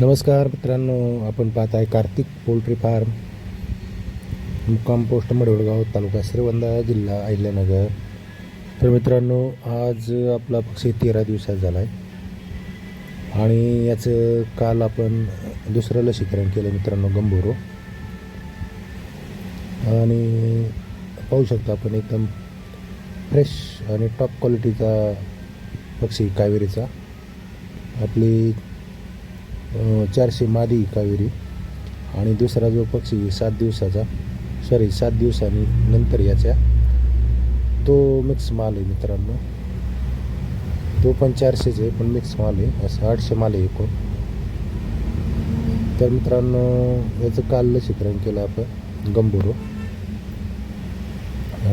नमस्कार मित्रांनो आपण पाहत आहे कार्तिक पोल्ट्री फार्म. मुक्काम पोस्ट मडवडगाव तालुका श्रीवंदा जिल्हा अहिल्यानगर. तर मित्रांनो आज आपला पक्षी तेरा दिवसात झाला आहे आणि याचं काल आपण दुसरं लसीकरण केलं मित्रांनो गंभोरो. आणि पाहू शकता आपण एकदम फ्रेश आणि टॉप क्वालिटीचा पक्षी कावेरीचा. आपली चारशे मादी कावेरी आणि दुसरा जो पक्षी सात दिवसाचा सॉरी सात दिवसांनी नंतर याचा तो मिक्स माल आहे मित्रांनो. तो पण चारशेच आहे पण मिक्स माल आहे असं आठशे माल आहे एकूण. तर मित्रांनो याचं काल लसीकरण केलं आपण गंभोरो.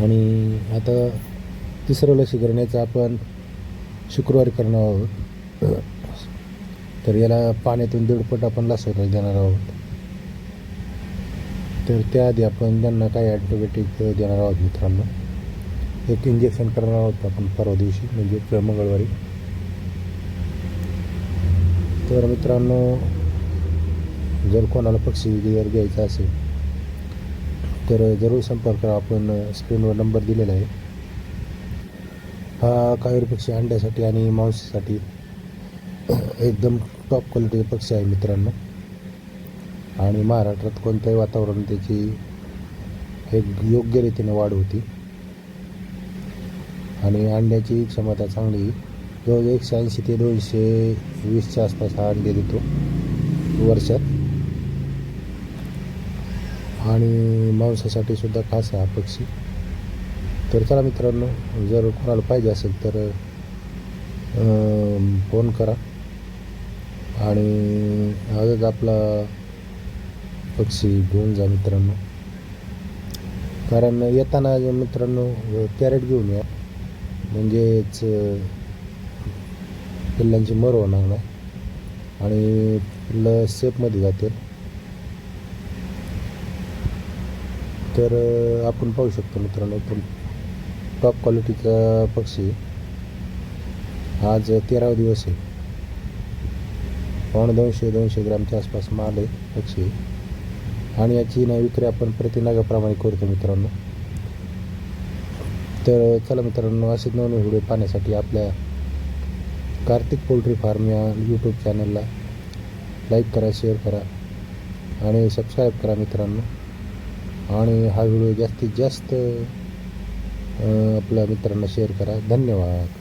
आणि आता तिसरं लसीकरण याचं आपण शुक्रवारी करणार आहोत. तर याला पाण्यातून दीडपट आपण लसवता देणार आहोत. तर त्याआधी आपण त्यांना काही अँटीबायोटिक देणार आहोत मित्रांनो. एक इंजेक्शन करणार आहोत आपण परवा दिवशी म्हणजे मंगळवारी. तर मित्रांनो जर कोणाला पक्षी जर घ्यायचा असेल तर जरूर संपर्क आपण स्क्रीनवर नंबर दिलेला आहे. हा कावेरी पक्षी अंड्यासाठी आणि मांसासाठी एकदम टॉप क्वालिटीचे पक्षी आहे मित्रांनो. आणि महाराष्ट्रात कोणत्याही वातावरण त्याची एक योग्य रीतीने वाढ होती. आणि अंड्याची क्षमता चांगली जवळ एकशे ऐंशी ते दोनशे वीसच्या आसपास हा अंडे देतो वर्षात. आणि मांसासाठी सुद्धा खास आहे हा पक्षी. तर चला मित्रांनो जर कोणाला पाहिजे असेल तर फोन करा. आणि आजच आपला पक्षी घेऊन जा मित्रांनो. कारण येताना मित्रांनो कॅरेट घेऊन या. म्हणजेच पिल्लांची मर होणार नाही. आणि पिल्लं सेफमध्ये जातील. तर आपण पाहू शकतो मित्रांनो पण टॉप क्वालिटीचा पक्षी आज तेरावा दिवस आहे. पावणे दोनशे दोनशे ग्रामच्या आसपास माल आहे पक्षी आणि याची ना विक्री आपण प्रतिनागाप्रमाणे करतो मित्रांनो. तर चला मित्रांनो असेच नवीन व्हिडिओ पाहण्यासाठी आपल्या कार्तिक पोल्ट्री फार्म या यूट्यूब चॅनलला लाईक करा शेअर करा आणि सबस्क्राईब करा मित्रांनो. आणि हा व्हिडिओ जास्तीत जास्त आपल्या मित्रांना शेअर करा. धन्यवाद.